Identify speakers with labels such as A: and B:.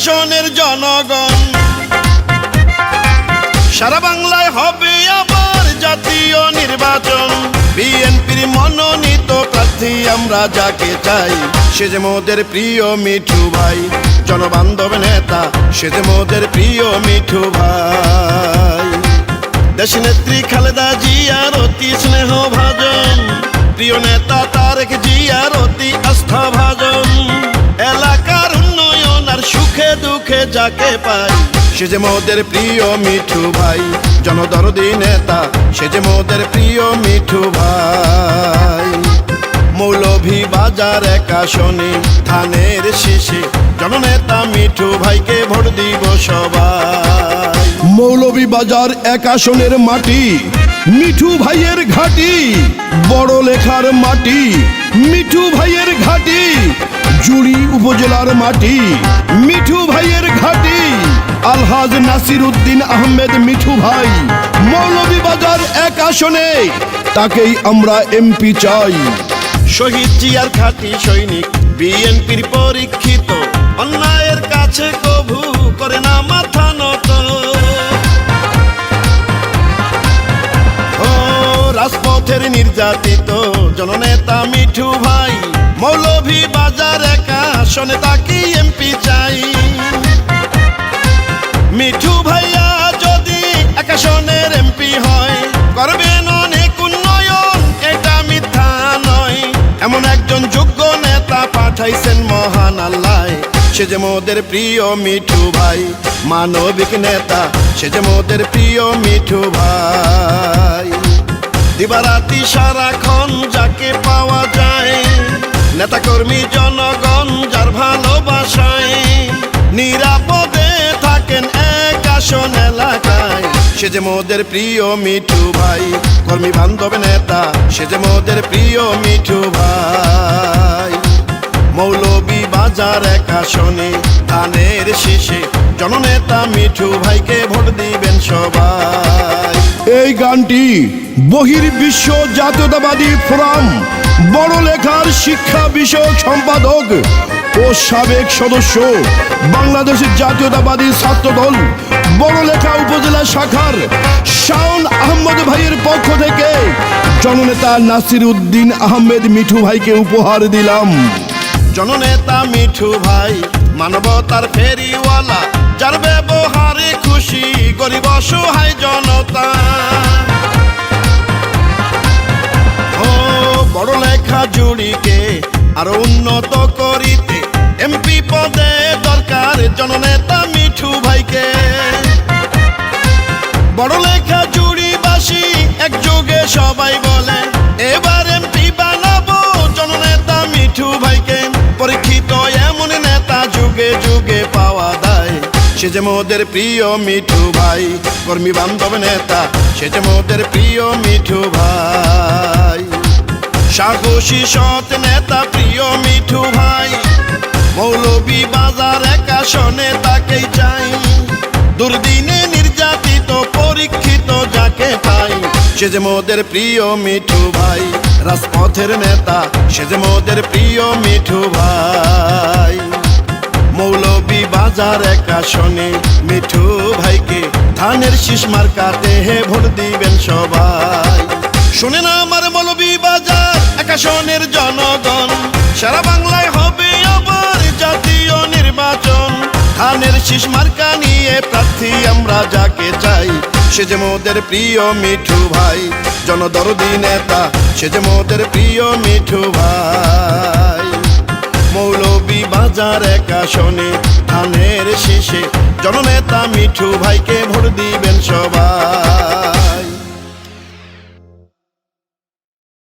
A: একাশনের জনগণ। সারা বাংলায় হবে আবার জাতীয় নির্বাচন। বিএনপির মনোনীত প্রার্থী আমরা যাকে চাই, সে যে মোদের প্রিয় মিঠু ভাই। জনবান্ধব নেতা, সে যে মোদের প্রিয় মিঠু ভাই। দেশ নেত্রী খালেদা জিয়ার অতি স্নেহ ভাজন। প্রিয় নেতা তারেক জিয়ার অতি আস্থা ভাজন। যাকে পাই, সে যে মোদের প্রিয় মিঠু ভাই। জনদরদি নেতা, সে যে মোদের প্রিয় মিঠু ভাই। মৌলভী বাজার একাশনে ধানের শীষে জননেতা মিঠু ভাইকে ভোট দিব সবাই।
B: মৌলভী বাজার এক আসনের মাটি, মিঠু ভাইয়ের ঘাটি, বড় লেখার মাটি, মিঠু ভাইয়ের ঘাটি জুড়ি উপজেলার মাটি, মিঠু ভাইয়ের ঘাটি। আলহাজ নাসির উদ্দিন আহমেদ মিঠু ভাই, মৌলভী বাজার এক আসনে, তাকেই আমরা এমপি চাই।
A: শহীদ জিয়ার খাঁটি সৈনিক, বিএনপির পরীক্ষিত, অন্যায়ের কাছে কভু করে না মাথা নত। রাজপথের নির্যাতিত জননেতা মিঠু ভাই মৌলভী বাজার একা শোনে তাকে এমপি চাই। মিঠু ভাইয়া যদি একাশনের এমপি হয় করবেন অনেক উন্নয়ন, এটা মিথ্যা নয়। এমন একজন যোগ্য নেতা পাঠাইছেন মহান আল্লাহ। সে যে মোদের প্রিয় মিঠু ভাই, মানবিক নেতা, সে যে মোদের প্রিয় মিঠু ভাই। দিবারাতি সারাক্ষণ যাকে পাওয়া যায় নেতা কর্মী জনগণ যার ভালোবাসায় নিরাপদে থাকেন এক আসন এলাকায়। সে যে মোদের প্রিয় মিঠু ভাই, কর্মী বান্ধব নেতা, সে যে মোদের প্রিয় মিঠু ভাই। মৌলবী বাজার এক আসনে ধানের শীষে জননেতা মিঠু ভাইকে ভোট দিবেন সবাই।
B: এই গানটি বহির বিশ্ব জাতীয়তাবাদী ফোরাম বড় লেখার শিক্ষা বিষয়ক সম্পাদক ও সাবেক সদস্য বাংলাদেশের জাতীয়তাবাদী ছাত্রদল বড় লেখা উপজেলা শাখার শাওন আহমদ ভাইয়ের পক্ষ থেকে জননেতা নাসির উদ্দিন আহমেদ মিঠু ভাইকে উপহার দিলাম।
A: জননেতা মিঠু ভাই, মানবতার ফেরিওয়ালা, যার ব্যবহারে খুশি, গরিব অসহায় জনতা। আরও উন্নত করিতে এমপি পদে দরকার জননেতা মিঠু ভাইকে। বড় লেখা জুড়িবাসী একযোগে সবাই বলে, এবার এমপি বানাবো জননেতা মিঠু ভাইকে। পরীক্ষিত এমন নেতা যুগে যুগে পাওয়া দেয় সে যে মোদের প্রিয় মিঠু ভাই। কর্মী বান্ধব নেতা, সে যে মোদের প্রিয় মিঠু ভাই। সাহসী সৎ নেতা, প্রিয় মিঠু ভাই। মৌলবী বাজার একাশনে তাকেই চাই। দুর্দিনে নির্যাতিত, পরীক্ষিত যাকে পাই। সে যে মোদের প্রিয় মিঠু ভাই, রাজপথের নেতা, সে যে মোদের প্রিয় মিঠু ভাই। মৌলবী বাজার একাশনে মিঠু ভাইকে, ধানের শীষ মার্কাতে হে ভোট দিবেন সবাই। শুনে না বাজার জনগণ। সারা বাংলায় হবে আবার জাতীয় নির্বাচন। ধানের শীষ মার্কা নিয়ে প্রার্থী আমরা যাকে চাই, সে যে মোদের প্রিয় মিঠু ভাই। জনদরদি নেতা, সে যে মোদের প্রিয় মিঠু ভাই। মৌলবী বাজার একাশনে ধানের শীষে জননেতা মিঠু ভাইকে ভোট দিবেন সবাই।